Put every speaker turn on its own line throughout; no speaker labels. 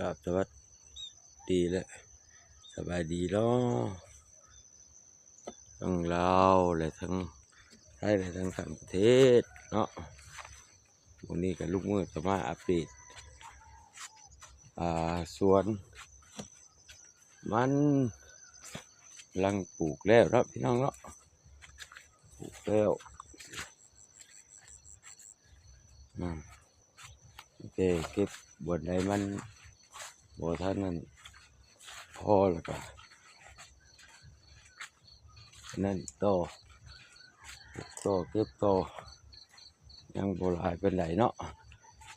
ครับสวัสดีและสบายดีเนาะทั้งลาวและทั้งไทยและทั้งต่างประเทศเนาะวันนี้กับลูกมือจะมาอัปเดตอ่าสวน มันกำลังปลูกแล้วเนาะพี่น้องเนาะปลูกแล้วโอเคเก็บบนใดมัน บ่ท่านนั้นพอแล้วก็นั่นต่อปลูกต่อเก็บต่อยังโบ่หลายเป็นไหนเนาะ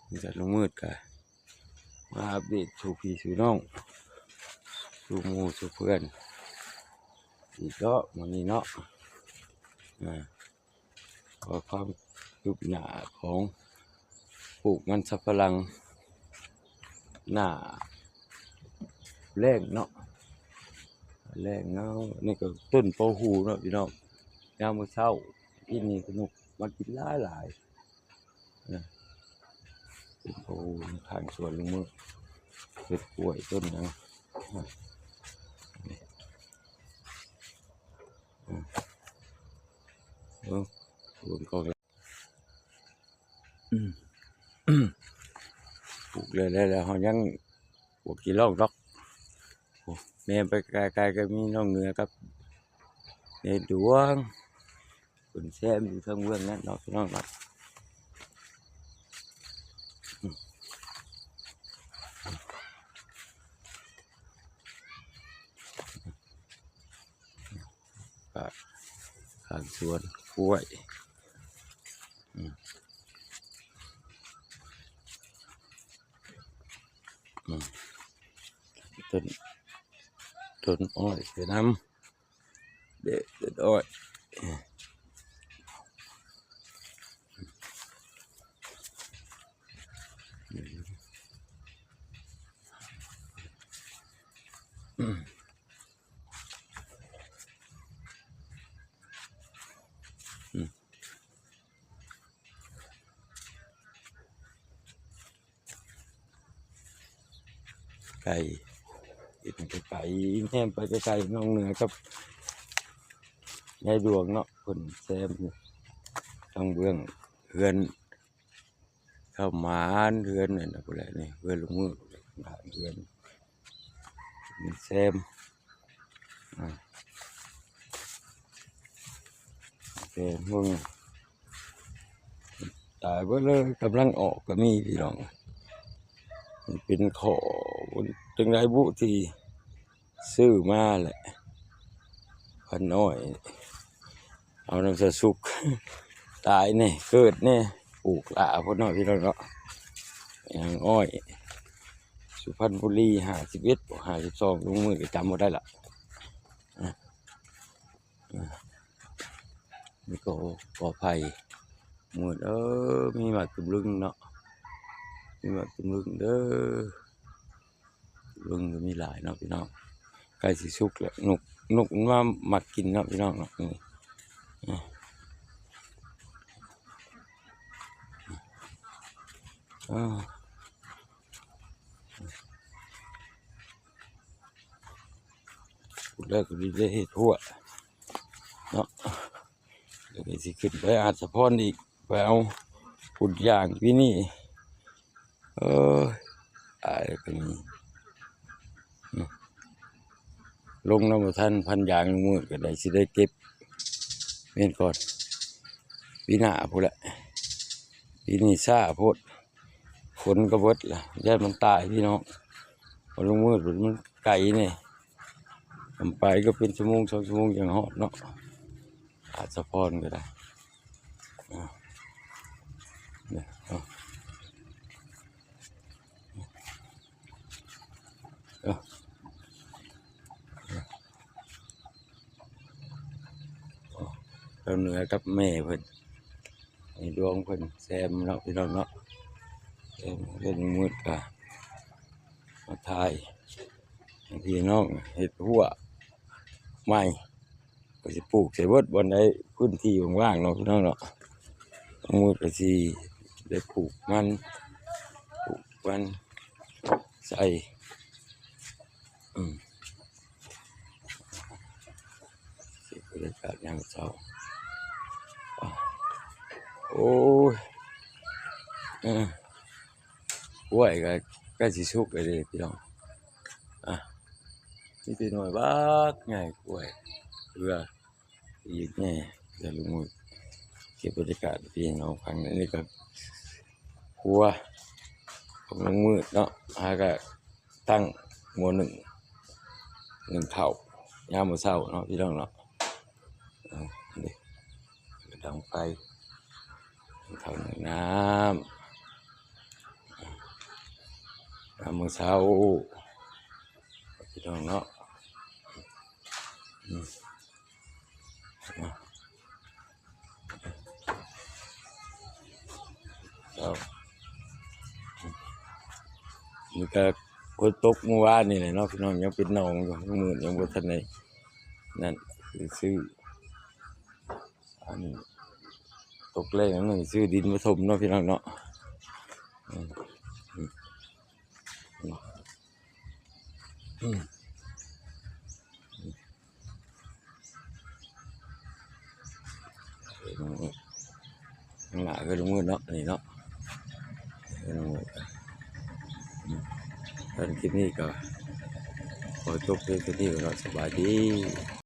มันจะลงมืดกันมาอัปเดตสู่พี่สู่น้องสู่หมู่สู่เพื่อนอีกเนาะวันนี้เนาะอ่าขอความคืบหนาของปลูกมันสับปะหลังหน้า แรงเนาะแรงเนาะนี่ก็ต้นโปหูเนาะพี่น้องยามมื้อเช้าที่นี่สนุกมันกินหลายหลายนะต้นโปหูทางสวนลุงมือเห็ดกล้วยต้นหยังเออรวมกองแล้วอืมอืมปลูกเลยแล้วแล้วเขายังปลูกกี่รอบดอก แม่ไปไกลๆก็มีน้องเหนือกับในดวงคุณแซมอยู่ทางเบื้องนั้นเนาะพี่น้องเนาะอืมก็ข้างสวนกล้วยต้น ต้นอ้อยไปน้ำเด็ดเด็ดอ้อยอืมไก่กินไปไก่แห้มไปไกลๆน้องเหนือกับยายดวงเนาะคนแซมอยู่ทางเบื้องเฮือนเข้ามาเฮือนนี่นนะพวกแหละนี่เฮือนลุงมือผ่านเฮือนมีแซมอ่าแต่มึงตายไปเลยกำลังออกก็มีพี่น้อง มันเป็นขอจังไรบุทีซื้อมาแหละพันน้อย เอาน้ำสะสุก ตายเนี่ยเกิดเนี่ยปลูกหลาพนน้อยพี่น้องเนาะอย่างอ้อย สุพรรณบุรีห้าสิบเอ็ดห้าสิบสองลุงมือก็จำมาได้ละอะอะนี่ก็ปลอดภัยหมดเออมีหมากตุมลึงเนาะ มีแบบตุ่มลึงเด้อลึงก็มีหลายเนาะพี่น้องใกล้สิสุกแหล้วนกนกมันมามักกินเนาะพี่น้องเนาะนี่อ่าแล้วก็ดีเลยเฮ็ดหัวเนาะเดี๋ยวไปสิขึ้นไปอาจสะพอนอีกไปเอาขุดยางพี่นี่ เออตายก็มีอืมลงน้ำท่านพันยางมือก็ได้สิได้เก็บเม่นก่อนปีหน้าพูดละปีนี้ซาโพดฝนก็เบิดละย่านมันตายพี่น้องพอลงมืดมันไกลเนี่ยทำไปก็เป็นชั่วโมงสองชั่วโมงอย่างหอดเนาะอาจจะพรก็ได้อ่าเนี่ยเอา เราเหนือกับแม่เพิ่นในดวงเพิ่นแซมเนาะพี่น้องเนาะแซมเล่นมืดกะมาทายพี่น้องเห็ดหัวใหม่ก็สิปลูกใส่เบิดบนได้พื้นที่ว่างๆเนาะพี่น้องเนาะมืดก็สิได้ปลูกมันปลูกมันใส่ อืมเก็บรรยากาศยามเช้าอ้าโอ้ยออกล้วก็ใกล้สิสุกเลยเด้พี่น้องอะนี่เป็นหน่วยบักใหญ่กล้วยเพื่ออีกแน่จะลงมือเก็บบรรยากาศพี่น้องฟังนนี้ก็ครัวของลงมือเนาะหาก็ตั้งหมวหนึ่ง หนึ่งเข่าวยามมื้อเช้าเนาะพี่น้องเนาะเอาอันนี้กระดังไฟหนึ่งเข่าวหนึ่งน้ำน้ำมื้อเช้าพี่น้องเนาะอืมเอาเอานี่ก็ คนตกเมื่อวานนี่แหละเนาะพี่น้องยังเป็นหนองอยู่ยังมือยังบ่ทันได้นั่นคือซื้ออันนี้ตกแรงนั่นนี่ซื้อดินมาถมเนาะพี่น้องเนาะอืมอืมอืมอืมข้างหนาก็ลงมือเนาะนี่เนาะลงมือ อืมตอนคลิปนี้ก็ขอจบเพียงเท่านี้ก็สบายดี